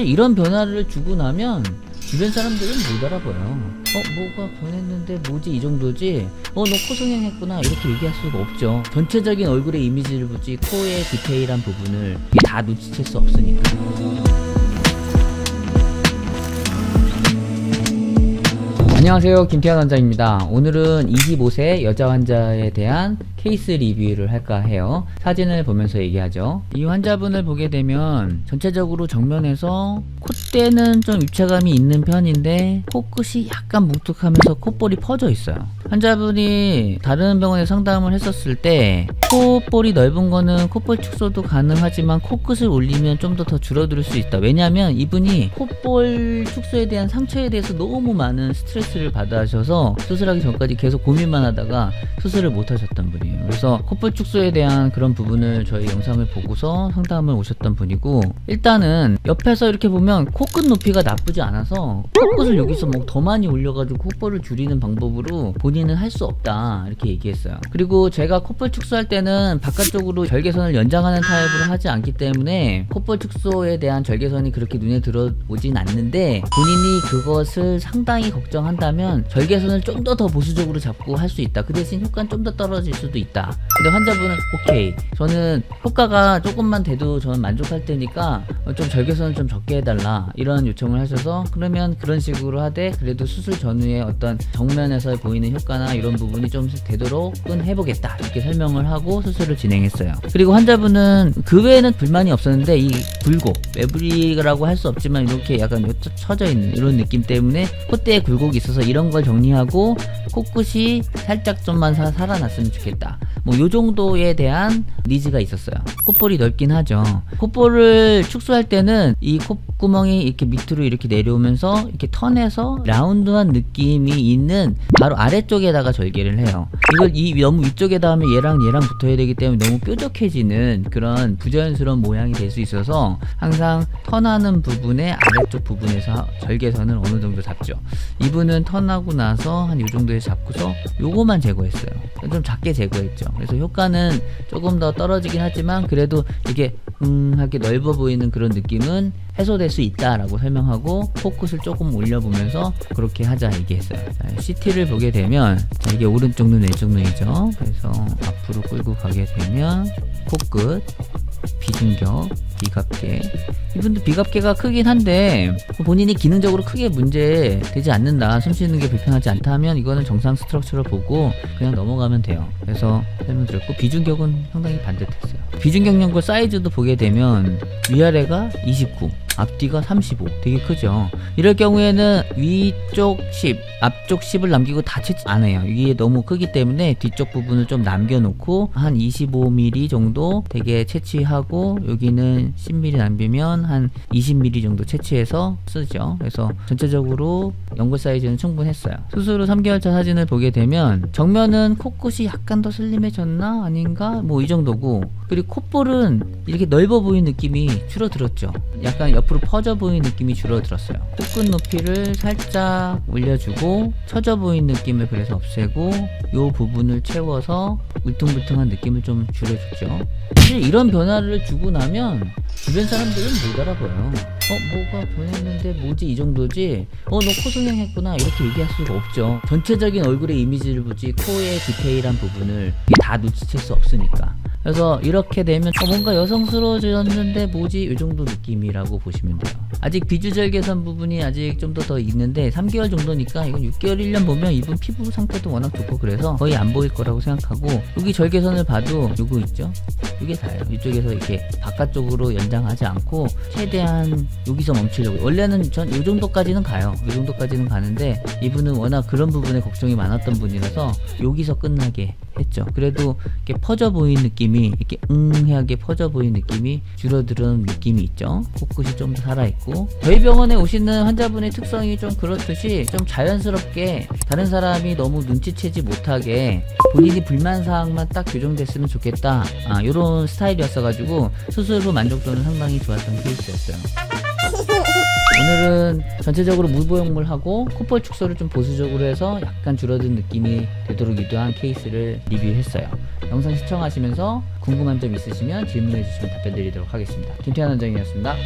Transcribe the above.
사실 이런 변화를 주고 나면 주변 사람들은 못 알아봐요. 어, 뭐가 변했는데 뭐지 이 정도지? 어, 너 코 성형했구나 이렇게 얘기할 수가 없죠. 전체적인 얼굴의 이미지를 보지 코의 디테일한 부분을 다 눈치챌 수 없으니까. 안녕하세요. 김태환 원장입니다. 오늘은 25세 여자 환자에 대한 케이스 리뷰를 할까 해요. 사진을 보면서 얘기하죠. 이 환자분을 보게 되면 전체적으로 정면에서 콧대는 좀 입체감이 있는 편인데 코끝이 약간 뭉툭하면서 콧볼이 퍼져 있어요. 환자분이 다른 병원에 상담을 했었을 때 콧볼이 넓은 거는 콧볼 축소도 가능하지만 코끝을 올리면 좀 더 더 줄어들 수 있다. 왜냐하면 이분이 콧볼 축소에 대한 상처에 대해서 너무 많은 스트레스를 받아셔서 수술하기 전까지 계속 고민만 하다가 수술을 못 하셨던 분이에요. 그래서 콧볼 축소에 대한 그런 부분을 저희 영상을 보고서 상담을 오셨던 분이고 일단은 옆에서 이렇게 보면 코끝 높이가 나쁘지 않아서 코끝을 여기서 뭐 더 많이 올려가지고 콧볼을 줄이는 방법으로 본인은 할 수 없다 이렇게 얘기했어요. 그리고 제가 콧볼 축소할 때는 바깥쪽으로 절개선을 연장하는 타입으로 하지 않기 때문에 콧볼 축소에 대한 절개선이 그렇게 눈에 들어오진 않는데 본인이 그것을 상당히 걱정한다면 절개선을 좀 더더 보수적으로 잡고 할 수 있다. 그 대신 효과는 좀 더 떨어질 수도 있다. 근데 환자분은 오케이. 저는 효과가 조금만 돼도 저는 만족할 테니까 좀 절개선을 좀 적게 해달라. 이런 요청을 하셔서 그러면 그런 식으로 하되 그래도 수술 전후에 어떤 정면에서 보이는 효과나 이런 부분이 좀 되도록은 해보겠다. 이렇게 설명을 하고 수술을 진행했어요. 그리고 환자분은 그 외에는 불만이 없었는데 이 굴곡, 매부리라고 할 수 없지만 이렇게 약간 요- 처져 있는 이런 느낌 때문에 콧대에 굴곡이 있어서 이런 걸 정리하고 코끝이 살짝 좀만 사- 살아났으면 좋겠다. 뭐 요 정도에 대한 니즈가 있었어요. 콧볼이 넓긴 하죠. 콧볼을 축소할 때는 이 콧구멍이 이렇게 밑으로 이렇게 내려오면서 이렇게 턴해서 라운드한 느낌이 있는 바로 아래쪽에다가 절개를 해요. 이걸 이 너무 위쪽에다 하면 얘랑 얘랑 붙어야 되기 때문에 너무 뾰족해지는 그런 부자연스러운 모양이 될 수 있어서 항상 턴하는 부분의 아래쪽 부분에서 절개선을 어느 정도 잡죠. 이분은 턴하고 나서 한이 정도에 잡고서 요거만 제거했어요. 좀 작게 제거 했죠. 그래서 효과는 조금 더 떨어지긴 하지만 그래도 이게 음 하게 넓어 보이는 그런 느낌은 해소될 수 있다라고 설명하고 포커스를 조금 올려보면서 그렇게 하자 얘기했어요. CT를 보게 되면 자, 이게 오른쪽 눈 왼쪽 눈이죠. 그래서 앞으로 끌고 가게 되면 코끝 비중격, 비갑계. 이분도 비갑계가 크긴 한데 본인이 기능적으로 크게 문제 되지 않는다, 숨 쉬는 게 불편하지 않다 하면 이거는 정상 스트럭처를 보고 그냥 넘어가면 돼요. 그래서 설명드렸고 비중격은 상당히 반듯했어요. 비중격 연골 사이즈도 보게 되면 위아래가 29. 앞뒤가 35 되게 크죠 이럴 경우에는 위쪽 10 앞쪽 10을 남기고 다 채취 안 해요 이게 너무 크기 때문에 뒤쪽 부분을 좀 남겨놓고 한 25mm 정도 되게 채취하고 여기는 10mm 남기면 한 20mm 정도 채취해서 쓰죠. 그래서 전체적으로 연골 사이즈는 충분했어요. 수술 후 3개월 차 사진을 보게 되면 정면은 코끝이 약간 더 슬림해졌나? 아닌가? 뭐 이 정도고 그리고 콧볼은 이렇게 넓어 보이는 느낌이 줄어들었죠. 약간 옆으로 퍼져 보이는 느낌이 줄어들었어요. 코끝 높이를 살짝 올려주고 처져 보이는 느낌을 그래서 없애고 요 부분을 채워서 울퉁불퉁한 느낌을 좀 줄여줬죠. 사실 이런 변화를 주고 나면 주변 사람들은 못 알아봐요 어 뭐가 변했는데 뭐지? 이 정도지? 어 너코 성형했구나. 이렇게 얘기할 수가 없죠. 전체적인 얼굴의 이미지를 보지 코의 디테일한 부분을 다 눈치챌 수 없으니까. 그래서 이렇게 되면 어, 뭔가 여성스러워졌는데 뭐지? 이 정도 느낌이라고 보시면 돼요 아직 비주절 개선 부분이 아직 좀 더 더 있는데 3개월 정도니까 이건 6개월 1년 보면 이분 피부 상태도 워낙 좋고 그래서 거의 안 보일 거라고 생각하고 여기 절 개선을 봐도 요거 있죠? 이게 다예요. 이쪽에서 이렇게 바깥쪽으로 연장하지 않고 최대한 여기서 멈추려고. 원래는 전 이 정도까지는 가요. 이 정도까지는 가는데 이분은 워낙 그런 부분에 걱정이 많았던 분이라서 여기서 끝나게 했죠. 그래도 이렇게 퍼져 보이는 느낌이 이렇게 응하게 퍼져 보이는 느낌이 줄어드는 느낌이 있죠. 코끝이 좀 더 살아있고. 저희 병원에 오시는 환자분의 특성이 좀 그렇듯이 좀 자연스럽게 다른 사람이 너무 눈치채지 못하게 본인이 불만 사항만 딱 교정됐으면 좋겠다. 아 요런 스타일이었어가지고 수술 후 만족도는 상당히 좋았던 케이스였어요 오늘은 전체적으로 무보형물하고 콧볼 축소를 좀 보수적으로 해서 약간 줄어든 느낌이 되도록 유도한 케이스를 리뷰했어요. 영상 시청하시면서 궁금한 점 있으시면 질문해 주시면 답변 드리도록 하겠습니다. 김태환 원장이었습니다.